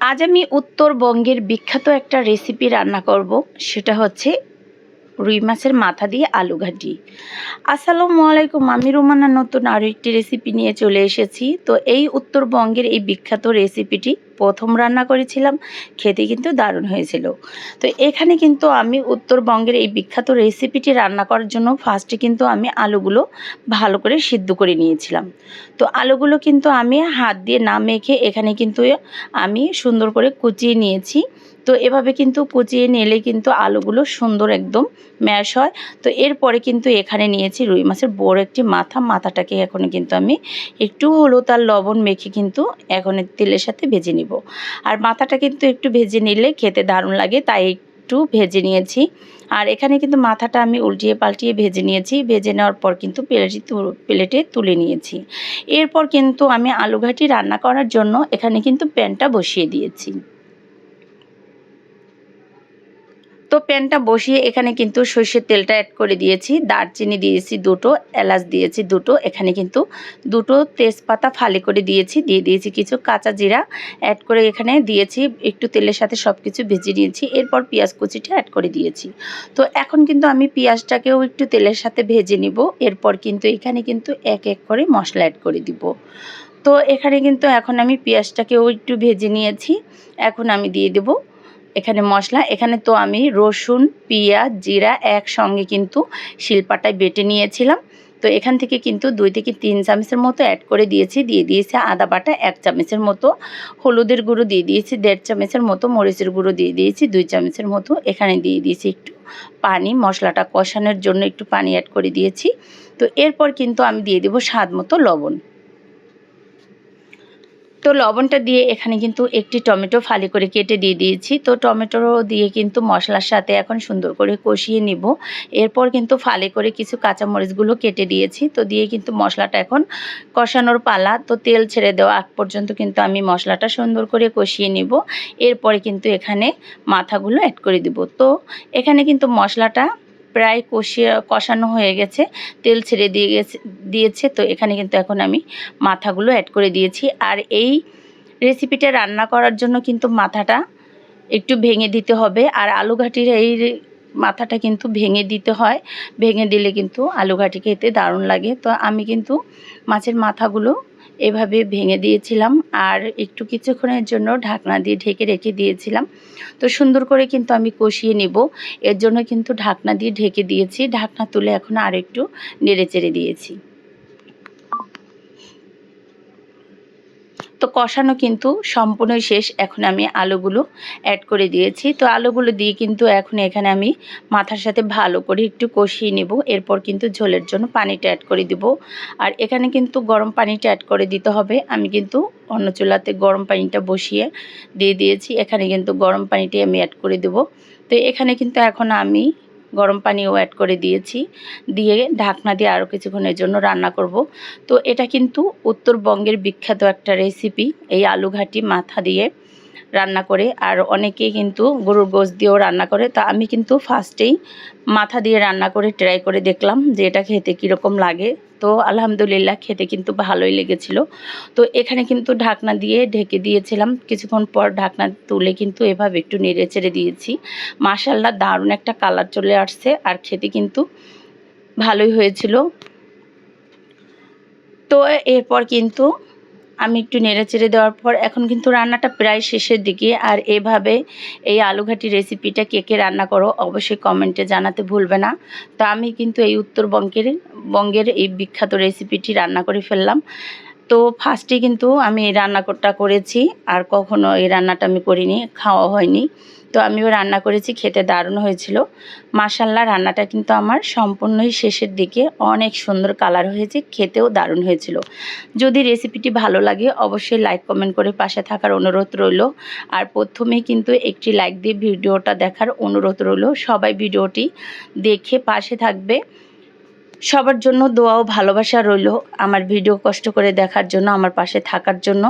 আজ আমি উত্তরবঙ্গের বিখ্যাত একটা রেসিপি রান্না করব। সেটা হচ্ছে রুই মাছের মাথা দিয়ে আলু ঘাটি। আসসালামু আলাইকুম, আমি রোমানা, নতুন আরও একটি রেসিপি নিয়ে চলে এসেছি। তো এই উত্তরবঙ্গের এই বিখ্যাত রেসিপিটি প্রথম রান্না করেছিলাম, খেতে কিন্তু দারুণ হয়েছিল। তো এখানে কিন্তু আমি উত্তরবঙ্গের এই বিখ্যাত রেসিপিটি রান্না করার জন্য ফার্স্টে কিন্তু আমি আলুগুলো ভালো করে সিদ্ধ করে নিয়েছিলাম। তো আলুগুলো কিন্তু আমি হাত দিয়ে না মেখে এখানে কিন্তু আমি সুন্দর করে কুচিয়ে নিয়েছি। তো এভাবে কিন্তু কুচিয়ে নিলে কিন্তু আলুগুলো সুন্দর একদম ম্যাশ হয়। তো এরপরে কিন্তু এখানে নিয়েছি রুই মাছের বড় একটি মাথা। মাথাটাকে এখন কিন্তু আমি একটু হলুদ আর লবণ মেখে কিন্তু এখন তেলের সাথে ভেজে নিব। আর মাথাটা কিন্তু একটু ভেজে নিলে খেতে দারুণ লাগে, তাই একটু ভেজে নিয়েছি। আর এখানে কিন্তু মাথাটা আমি উল্টিয়ে পাল্টিয়ে ভেজে নিয়েছি। ভেজে নেওয়ার পর কিন্তু প্লেটে প্লেটে তুলে নিয়েছি। এরপর কিন্তু আমি আলুঘাটি রান্না করার জন্য এখানে কিন্তু প্যানটা বসিয়ে দিয়েছি। তো প্যানটা বসিয়ে এখানে কিন্তু সর্ষের তেলটা অ্যাড করে দিয়েছি। দারচিনি দিয়েছি দুটো, এলাচ দিয়েছি দুটো, এখানে কিন্তু দুটো তেজপাতা ফালি করে দিয়েছি। দিয়ে দিয়েছি কিছু কাঁচা জিরা অ্যাড করে এখানে দিয়েছি। একটু তেলের সাথে সব কিছু ভেজে নিয়েছি। এরপর পেঁয়াজ কুচিটা অ্যাড করে দিয়েছি। তো এখন কিন্তু আমি পেঁয়াজটাকেও একটু তেলের সাথে ভেজে নিব। এরপর কিন্তু এখানে কিন্তু এক এক করে মশলা অ্যাড করে দিব। তো এখানে কিন্তু এখন আমি পেঁয়াজটাকেও একটু ভেজে নিয়েছি। এখন আমি দিয়ে দেবো এখানে মশলা, এখানে তো আমি রসুন, পেঁয়াজ, জিরা একসঙ্গে কিন্তু শিলপাটায় বেটে নিয়েছিলাম। তো এখান থেকে কিন্তু দুই থেকে তিন চামচের মতো অ্যাড করে দিয়েছি, দিয়ে দিয়েছি আদা বাটা এক চামচের মতো, হলুদের গুঁড়ো দিয়ে দিয়েছি দেড় চামচের মতো, মরিচের গুঁড়ো দিয়ে দিয়েছি দুই চামচের মতো, এখানে দিয়ে দিয়েছি একটু পানি, মশলাটা কষানোর জন্য একটু পানি অ্যাড করে দিয়েছি। তো এরপর কিন্তু আমি দিয়ে দেবো স্বাদ মতো লবণ। তো লবণটা দিয়ে এখানে কিন্তু একটি টমেটো ফালি করে কেটে দিয়ে দিয়েছি। তো টমেটো দিয়ে কিন্তু মশলার সাথে এখন সুন্দর করে কষিয়ে নিব। এরপর কিন্তু ফালি করে কিছু কাঁচামরিচগুলো কেটে দিয়েছি। তো দিয়ে কিন্তু মশলাটা এখন কষানোর পালা। তো তেল ছেড়ে দেওয়া আগ পর্যন্ত কিন্তু আমি মশলাটা সুন্দর করে কষিয়ে নিব। এরপরে কিন্তু এখানে মাথাগুলো অ্যাড করে দিব। তো এখানে কিন্তু মশলাটা প্রায় কষিয়ে, কষানো হয়ে গেছে, তেল ছেড়ে দিয়ে গেছে, দিয়েছে, তো এখানে কিন্তু এখন আমি মাথাগুলো অ্যাড করে দিয়েছি। আর এই রেসিপিটা রান্না করার জন্য কিন্তু মাথাটা একটু ভেঙে দিতে হবে। আর আলু ঘাটির এই মাথাটা কিন্তু ভেঙে দিতে হয়। ভেঙে দিলে কিন্তু আলু ঘাটি খেতে দারুণ লাগে। তো আমি কিন্তু মাছের মাথাগুলো এভাবে ভেঙে দিয়েছিলাম আর একটু কিছুক্ষণের জন্য ঢাকনা দিয়ে ঢেকে রেখে দিয়েছিলাম। তো সুন্দর করে কিন্তু আমি কষিয়ে নেব। এর জন্য কিন্তু ঢাকনা দিয়ে ঢেকে দিয়েছি। ঢাকনা তুলে এখন আর একটু নেড়ে চেড়ে দিয়েছি। তো কষানো কিন্তু সম্পূর্ণই শেষ। এখন আমি আলুগুলো অ্যাড করে দিয়েছি। তো আলুগুলো দিয়ে কিন্তু এখন এখানে আমি মাথার সাথে ভালো করে একটু কষিয়ে নেব। এরপর কিন্তু ঝোলের জন্য পানিটা অ্যাড করে দিব। আর এখানে কিন্তু গরম পানিটা অ্যাড করে দিতে হবে। আমি কিন্তু অন্য চুলাতে গরম পানিটা বসিয়ে দিয়ে দিয়েছি। এখানে কিন্তু গরম পানিটাই আমি অ্যাড করে দেব। তো এখানে কিন্তু এখন আমি গরম পানিও অ্যাড করে দিয়েছি। দিয়ে ঢাকনা দিয়ে আরও কিছুক্ষণের জন্য রান্না করব। তো এটা কিন্তু উত্তরবঙ্গের বিখ্যাত একটা রেসিপি এই আলু ঘাটি মাথা দিয়ে রান্না করে। আর অনেকেই কিন্তু গরুর গোশ দিয়েও রান্না করে। তা আমি কিন্তু ফার্স্টেই মাথা দিয়ে রান্না করে ট্রাই করে দেখলাম যে এটা খেতে কীরকম লাগে। তো আলহামদুলিল্লাহ খেতে কিন্তু ভালোই লেগেছিল। তো এখানে কিন্তু ঢাকনা দিয়ে ঢেকে দিয়েছিলাম। কিছুক্ষণ পর ঢাকনা তুলে কিন্তু এভাবে একটু নেড়ে চেড়ে দিয়েছি। মাশাল্লাহ দারুণ একটা কালার চলে আসছে আর খেতে কিন্তু ভালোই হয়েছিল। তো এরপর কিন্তু আমি একটু নেড়ে চেড়ে দেওয়ার পর এখন কিন্তু রান্নাটা প্রায় শেষের দিকে। আর এভাবে এই আলুঘাটি রেসিপিটা কে কে রান্না করো অবশ্যই কমেন্টে জানাতে ভুলবে না। তো আমি কিন্তু এই উত্তরবঙ্গের বঙ্গের এই বিখ্যাত রেসিপিটি রান্না করে ফেললাম। তো ফার্স্টে কিন্তু আমি এই রান্নাটা করেছি। আর কখনো এই রান্নাটা আমি করিনি, খাওয়া হয়নি। তো আমিও রান্না করেছি, খেতে দারুণ হয়েছিল। মাসাল্লাহ রান্নাটা কিন্তু আমার সম্পূর্ণই শেষের দিকে অনেক সুন্দর কালার হয়েছে, খেতেও দারুণ হয়েছিল। যদি রেসিপিটি ভালো লাগে, অবশ্যই লাইক, কমেন্ট করে পাশে থাকার অনুরোধ রইল। আর প্রথমেই কিন্তু একটি লাইক দিয়ে ভিডিওটা দেখার অনুরোধ রইল। সবাই ভিডিওটি দেখে পাশে থাকবে। সবার জন্য দোয়াও ভালোবাসা রইল আমার ভিডিও কষ্ট করে দেখার জন্য, আমার পাশে থাকার জন্য।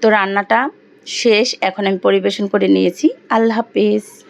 তো রান্নাটা শেষ এখন আমি পরিবেশন করে নিয়েছি। আল্লাহ হাফেজ।